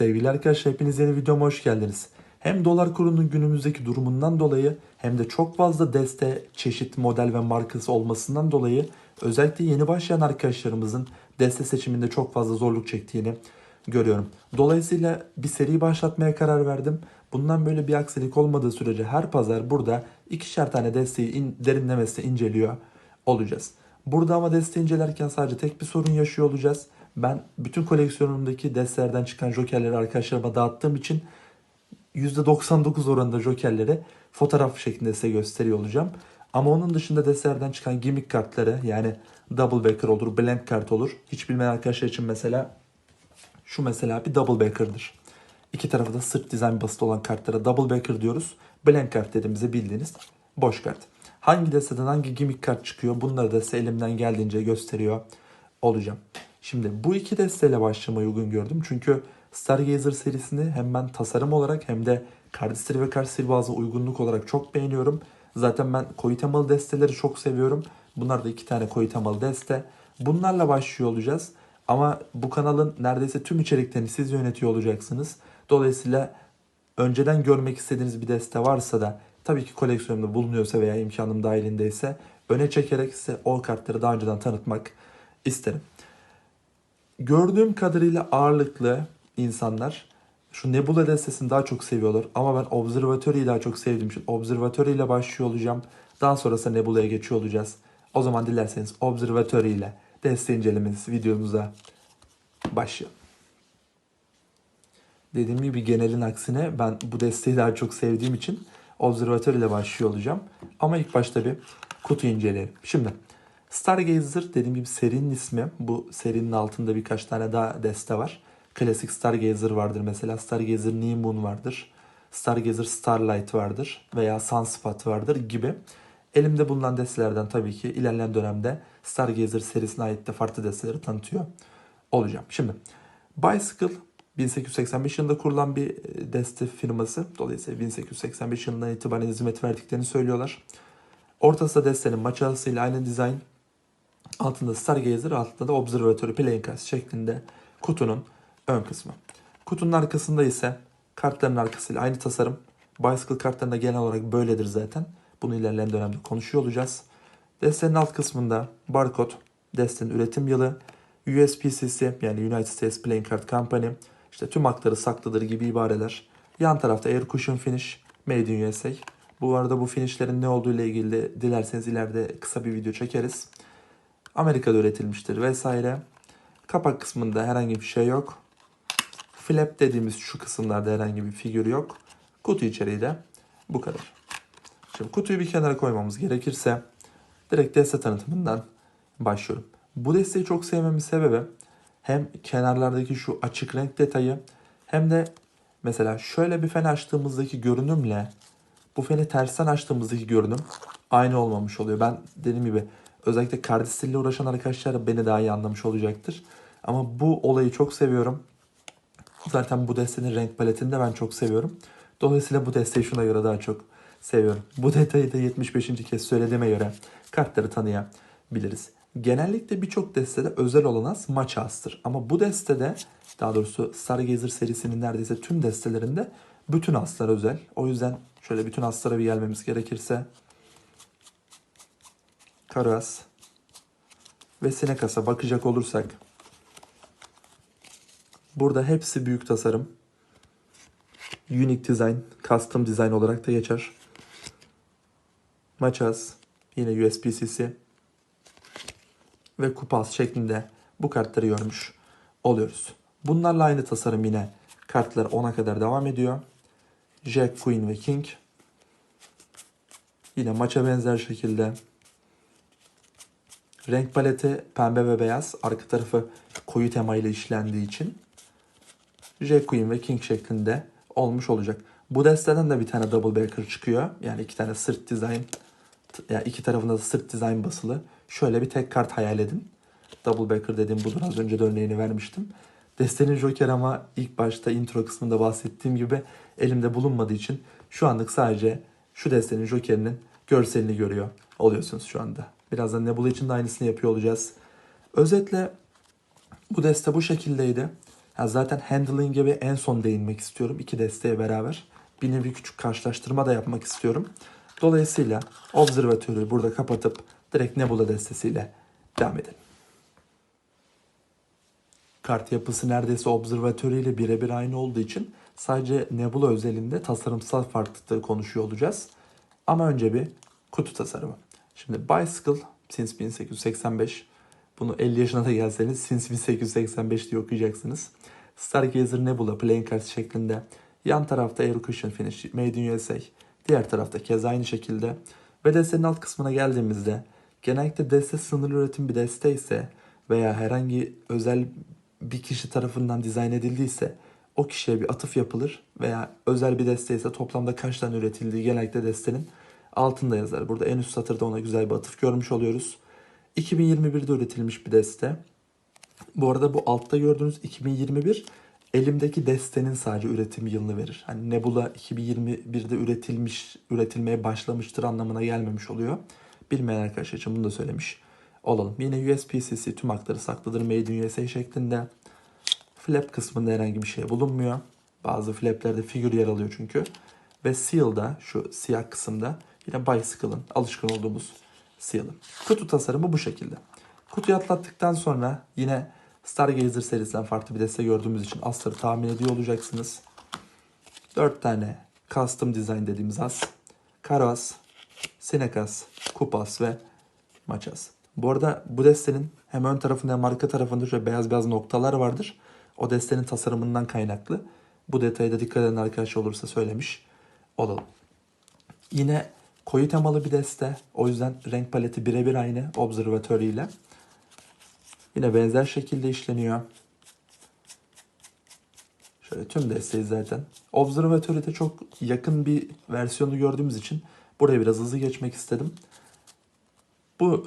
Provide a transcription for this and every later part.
Sevgili arkadaşlar hepiniz yeni videoma hoş geldiniz. Hem dolar kurunun günümüzdeki durumundan dolayı hem de çok fazla deste, çeşit, model ve markası olmasından dolayı özellikle yeni başlayan arkadaşlarımızın deste seçiminde çok fazla zorluk çektiğini görüyorum. Dolayısıyla bir seri başlatmaya karar verdim. Bundan böyle bir aksilik olmadığı sürece her pazar burada ikişer tane desteği in, derinlemesine inceliyor olacağız. Burada ama desteği incelerken sadece tek bir sorun yaşıyor olacağız. Ben bütün koleksiyonumdaki destelerden çıkan jokerleri arkadaşlarıma dağıttığım için %99 oranında jokerleri fotoğraf şeklinde size gösteriyor olacağım. Ama onun dışında destelerden çıkan gimmick kartları yani double backer olur, blank kart olur. Hiç bilmeyen arkadaşlar için mesela şu mesela bir double backer'dır. İki tarafı da sırt dizayn basit olan kartlara double backer diyoruz. Blank kart dediğimizde bildiğiniz boş kart. Hangi desteden hangi gimmick kart çıkıyor bunları da size elimden geldiğince gösteriyor olacağım. Şimdi bu iki desteyle başlamayı uygun gördüm. Çünkü Stargazer serisini hem ben tasarım olarak hem de kardistri ve bazı uygunluk olarak çok beğeniyorum. Zaten ben koyu temalı desteleri çok seviyorum. Bunlar da iki tane koyu temalı deste. Bunlarla başlıyor olacağız. Ama bu kanalın neredeyse tüm içeriklerini siz yönetiyor olacaksınız. Dolayısıyla önceden görmek istediğiniz bir deste varsa da tabii ki koleksiyonumda bulunuyorsa veya imkanım dahilindeyse öne çekerek size o kartları daha önceden tanıtmak isterim. Gördüğüm kadarıyla ağırlıklı insanlar şu Nebula destesini daha çok seviyorlar. Ama ben Observatory'yi daha çok sevdiğim için Observatory ile başlıyor olacağım. Daha sonrasında Nebula'ya geçiyor olacağız. O zaman dilerseniz Observatory ile deste incelemesi videomuza başlayalım. Dediğim gibi genelin aksine ben bu desteği daha çok sevdiğim için Observatory ile başlıyor olacağım. Ama ilk başta bir kutu inceleyelim. Şimdi Stargazer dediğim gibi serinin ismi. Bu serinin altında birkaç tane daha deste var. Klasik Stargazer vardır mesela. Stargazer New Moon vardır. Stargazer Starlight vardır. Veya Sunspot vardır gibi. Elimde bulunan destelerden tabii ki ilerleyen dönemde Stargazer serisine ait de farklı desteleri tanıtıyor olacağım. Şimdi Bicycle 1885 yılında kurulan bir deste firması. Dolayısıyla 1885 yılından itibaren hizmet verdiklerini söylüyorlar. Ortasında destenin maçalısıyla aynı dizayn. Altında Stargazer, altında da Observatory Playing Cards şeklinde kutunun ön kısmı. Kutunun arkasında ise kartların arkasıyla aynı tasarım. Bicycle kartlarında genel olarak böyledir zaten. Bunu ilerleyen dönemde konuşuyor olacağız. Destenin alt kısmında barkod, destenin üretim yılı, USPCC yani United States Playing Card Company, işte tüm hakları saklıdır gibi ibareler. Yan tarafta Air Cushion Finish, Made in USA. Bu arada bu finishlerin ne olduğu ile ilgili dilerseniz ileride kısa bir video çekeriz. Amerika'da üretilmiştir vesaire. Kapak kısmında herhangi bir şey yok. Flap dediğimiz şu kısımlarda herhangi bir figür yok. Kutu içeriği de bu kadar. Şimdi kutuyu bir kenara koymamız gerekirse direkt deste tanıtımından başlıyorum. Bu desteği çok sevmemin sebebi hem kenarlardaki şu açık renk detayı hem de mesela şöyle bir fen açtığımızdaki görünümle bu feni tersten açtığımızdaki görünüm aynı olmamış oluyor. Ben dediğim gibi özellikle kardistille uğraşan arkadaşlar beni daha iyi anlamış olacaktır. Ama bu olayı çok seviyorum. Zaten bu destenin renk paletini de ben çok seviyorum. Dolayısıyla bu desteği şuna göre daha çok seviyorum. Bu detayı da 75. kez söylediğime göre kartları tanıyabiliriz. Genellikle birçok destede özel olan as maç astır. Ama bu destede daha doğrusu Stargazer serisinin neredeyse tüm destelerinde bütün aslar özel. O yüzden şöyle bütün aslara bir gelmemiz gerekirse Karas ve Sinekas'a bakacak olursak burada hepsi büyük tasarım. Unique Design, Custom Design olarak da geçer. Maçaz, yine USPCC ve Kupas şeklinde bu kartları görmüş oluyoruz. Bunlarla aynı tasarım yine kartlar 10'a kadar devam ediyor. Jack, Queen ve King. Yine maça benzer şekilde renk paleti pembe ve beyaz. Arka tarafı koyu temayla işlendiği için Jack, Queen ve King şeklinde olmuş olacak. Bu desteden de bir tane double backer çıkıyor. Yani iki tane sırt dizayn yani iki tarafında da sırt dizayn basılı. Şöyle bir tek kart hayal edin. Double backer dediğim budur. Az önce de örneğini vermiştim. Destenin Joker ama ilk başta intro kısmında bahsettiğim gibi elimde bulunmadığı için şu anlık sadece şu destenin Joker'inin görselini görüyor oluyorsunuz şu anda. Birazdan Nebula için de aynısını yapıyor olacağız. Özetle bu deste bu şekildeydi. Ha, zaten handling'e ve en son değinmek istiyorum. iki desteğe beraber. Bir nevi küçük karşılaştırma da yapmak istiyorum. Dolayısıyla observatörü burada kapatıp direkt Nebula destesiyle devam edelim. Kart yapısı neredeyse observatörü ile birebir aynı olduğu için sadece Nebula özelinde tasarımsal farklılıkları konuşuyor olacağız. Ama önce bir kutu tasarımı. Şimdi Bicycle since 1885. Bunu 50 yaşına da gelseniz since 1885 diye okuyacaksınız. Stargazer Nebula playing cards şeklinde. Yan tarafta Air Cushion Finish Made in USA. Diğer tarafta kez aynı şekilde. Ve destenin alt kısmına geldiğimizde genellikle deste sınırlı üretim bir deste ise veya herhangi özel bir kişi tarafından dizayn edildiyse o kişiye bir atıf yapılır veya özel bir deste ise toplamda kaç tane üretildiği genellikle destenin altında yazar. Burada en üst satırda ona güzel bir atıf görmüş oluyoruz. 2021'de üretilmiş bir deste. Bu arada bu altta gördüğünüz 2021 elimdeki destenin sadece üretim yılını verir. Hani Nebula 2021'de üretilmiş, üretilmeye başlamıştır anlamına gelmemiş oluyor. Bilmeyen arkadaşlar için bunu da söylemiş olalım. Yine USB-C tüm hakları saklıdır Made in USA şeklinde. Flap kısmında herhangi bir şey bulunmuyor. Bazı flaplerde figür yer alıyor çünkü. Ve seal'da şu siyah kısımda yine Bicycle'ın alışkın olduğumuz seal'ı. Kutu tasarımı bu şekilde. Kutuyu atlattıktan sonra yine Stargazer serisinden farklı bir deste gördüğümüz için asları tahmin ediyor olacaksınız. 4 tane custom design dediğimiz as. Karas, Senekas, Kupas ve Maças. Bu arada bu destenin hem ön tarafında hem arka tarafında şöyle beyaz beyaz noktalar vardır. O destenin tasarımından kaynaklı. Bu detaya da dikkat eden arkadaş olursa söylemiş olalım. Yine koyu temalı bir deste. O yüzden renk paleti birebir aynı Observatory ile. Yine benzer şekilde işleniyor. Şöyle tüm desteği zaten. Observatory'de çok yakın bir versiyonu gördüğümüz için buraya biraz hızlı geçmek istedim. Bu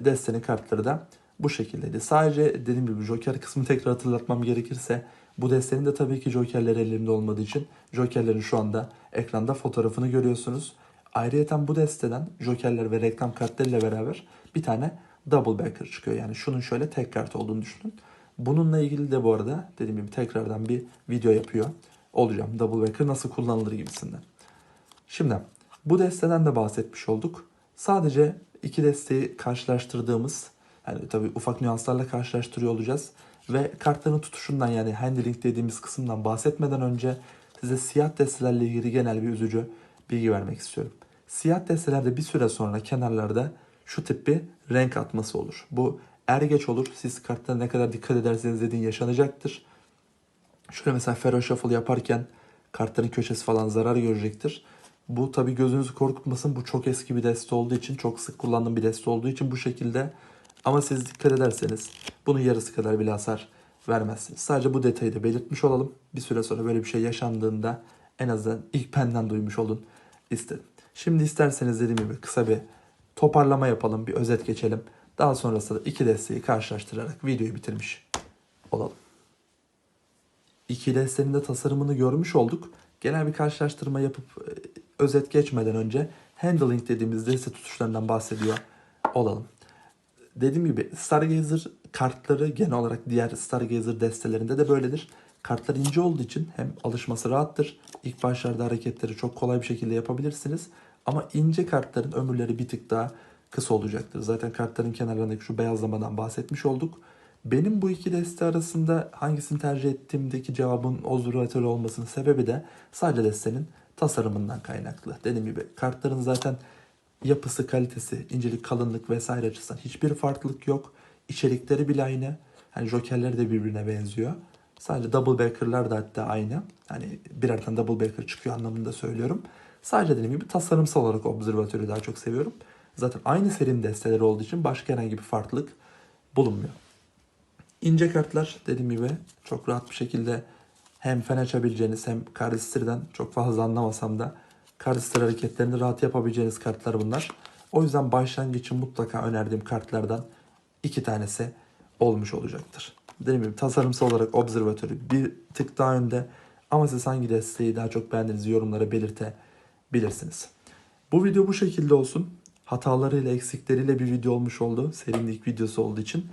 e, destenin kartları da bu şekildeydi. Sadece dediğim gibi Joker kısmı tekrar hatırlatmam gerekirse bu destenin de tabii ki Joker'ler elimde olmadığı için Joker'lerin şu anda ekranda fotoğrafını görüyorsunuz. Ayrıca bu desteden Joker'ler ve reklam kartlarıyla beraber bir tane double backer çıkıyor. Yani şunun şöyle tek kart olduğunu düşünün. Bununla ilgili de bu arada dediğim gibi tekrardan bir video yapıyor olacağım. Double backer nasıl kullanılır gibisinden. Şimdi bu desteden de bahsetmiş olduk. Sadece iki desteği karşılaştırdığımız yani tabii ufak nüanslarla karşılaştırıyor olacağız. Ve kartların tutuşundan yani handling dediğimiz kısımdan bahsetmeden önce size siyah destelerle ilgili genel bir üzücü bilgi vermek istiyorum. Siyah destelerde bir süre sonra kenarlarda şu tip bir renk atması olur. Bu er geç olur. Siz kartlara ne kadar dikkat ederseniz dediğin yaşanacaktır. Şöyle mesela Fero Shuffle yaparken kartların köşesi falan zarar görecektir. Bu tabii gözünüzü korkutmasın. Bu çok eski bir deste olduğu için, çok sık kullandığım bir deste olduğu için bu şekilde. Ama siz dikkat ederseniz bunun yarısı kadar bile hasar vermezsiniz. Sadece bu detayı da belirtmiş olalım. Bir süre sonra böyle bir şey yaşandığında en azından ilk benden duymuş olun istedim. Şimdi isterseniz dediğim gibi kısa bir toparlama yapalım, bir özet geçelim. Daha sonrasında iki desteği karşılaştırarak videoyu bitirmiş olalım. İki destenin de tasarımını görmüş olduk. Genel bir karşılaştırma yapıp e, özet geçmeden önce handling dediğimiz deste tutuşlarından bahsediyor olalım. Dediğim gibi Stargazer kartları genel olarak diğer Stargazer destelerinde de böyledir. Kartlar ince olduğu için hem alışması rahattır. İlk başlarda hareketleri çok kolay bir şekilde yapabilirsiniz. Ama ince kartların ömürleri bir tık daha kısa olacaktır. Zaten kartların kenarlarındaki şu beyazlamadan bahsetmiş olduk. Benim bu iki deste arasında hangisini tercih ettiğimdeki cevabın observatör olmasının sebebi de sadece destenin tasarımından kaynaklı. Dediğim gibi kartların zaten yapısı, kalitesi, incelik, kalınlık vesaire açısından hiçbir farklılık yok. İçerikleri bile aynı. Hani jokerleri de birbirine benziyor. Sadece double backer'lar da hatta aynı. Hani birer tane double backer çıkıyor anlamında söylüyorum. Sadece dediğim gibi tasarımsal olarak observatörü daha çok seviyorum. Zaten aynı serinin desteleri olduğu için başka herhangi bir farklılık bulunmuyor. İnce kartlar dediğim gibi çok rahat bir şekilde hem fen açabileceğiniz hem Cardistry'den çok fazla anlamasam da Cardistry hareketlerini rahat yapabileceğiniz kartlar bunlar. O yüzden başlangıç mutlaka önerdiğim kartlardan iki tanesi olmuş olacaktır. Dediğim gibi tasarımsal olarak Observatory bir tık daha önde ama siz hangi desteği daha çok beğendiğinizi yorumlara belirtebilirsiniz. Bu video bu şekilde olsun. Hatalarıyla eksikleriyle bir video olmuş oldu. Serinin ilk videosu olduğu için.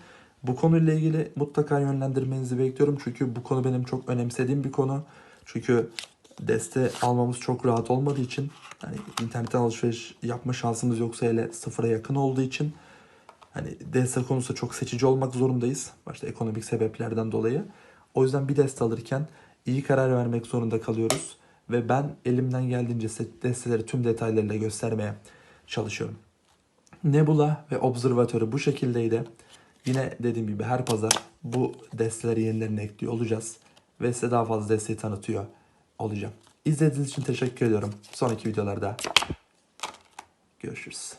Bu konuyla ilgili mutlaka yönlendirmenizi bekliyorum. Çünkü bu konu benim çok önemsediğim bir konu. Çünkü deste almamız çok rahat olmadığı için hani internetten alışveriş yapma şansımız yoksa hele sıfıra yakın olduğu için hani deste konusunda çok seçici olmak zorundayız. Başta ekonomik sebeplerden dolayı. O yüzden bir deste alırken iyi karar vermek zorunda kalıyoruz. Ve ben elimden geldiğince desteleri tüm detaylarıyla göstermeye çalışıyorum. Nebula ve observatörü bu şekildeydi. Yine dediğim gibi her pazar bu desteleri yenilerini ekliyor olacağız. Ve size daha fazla desteği tanıtıyor olacağım. İzlediğiniz için teşekkür ediyorum. Sonraki videolarda görüşürüz.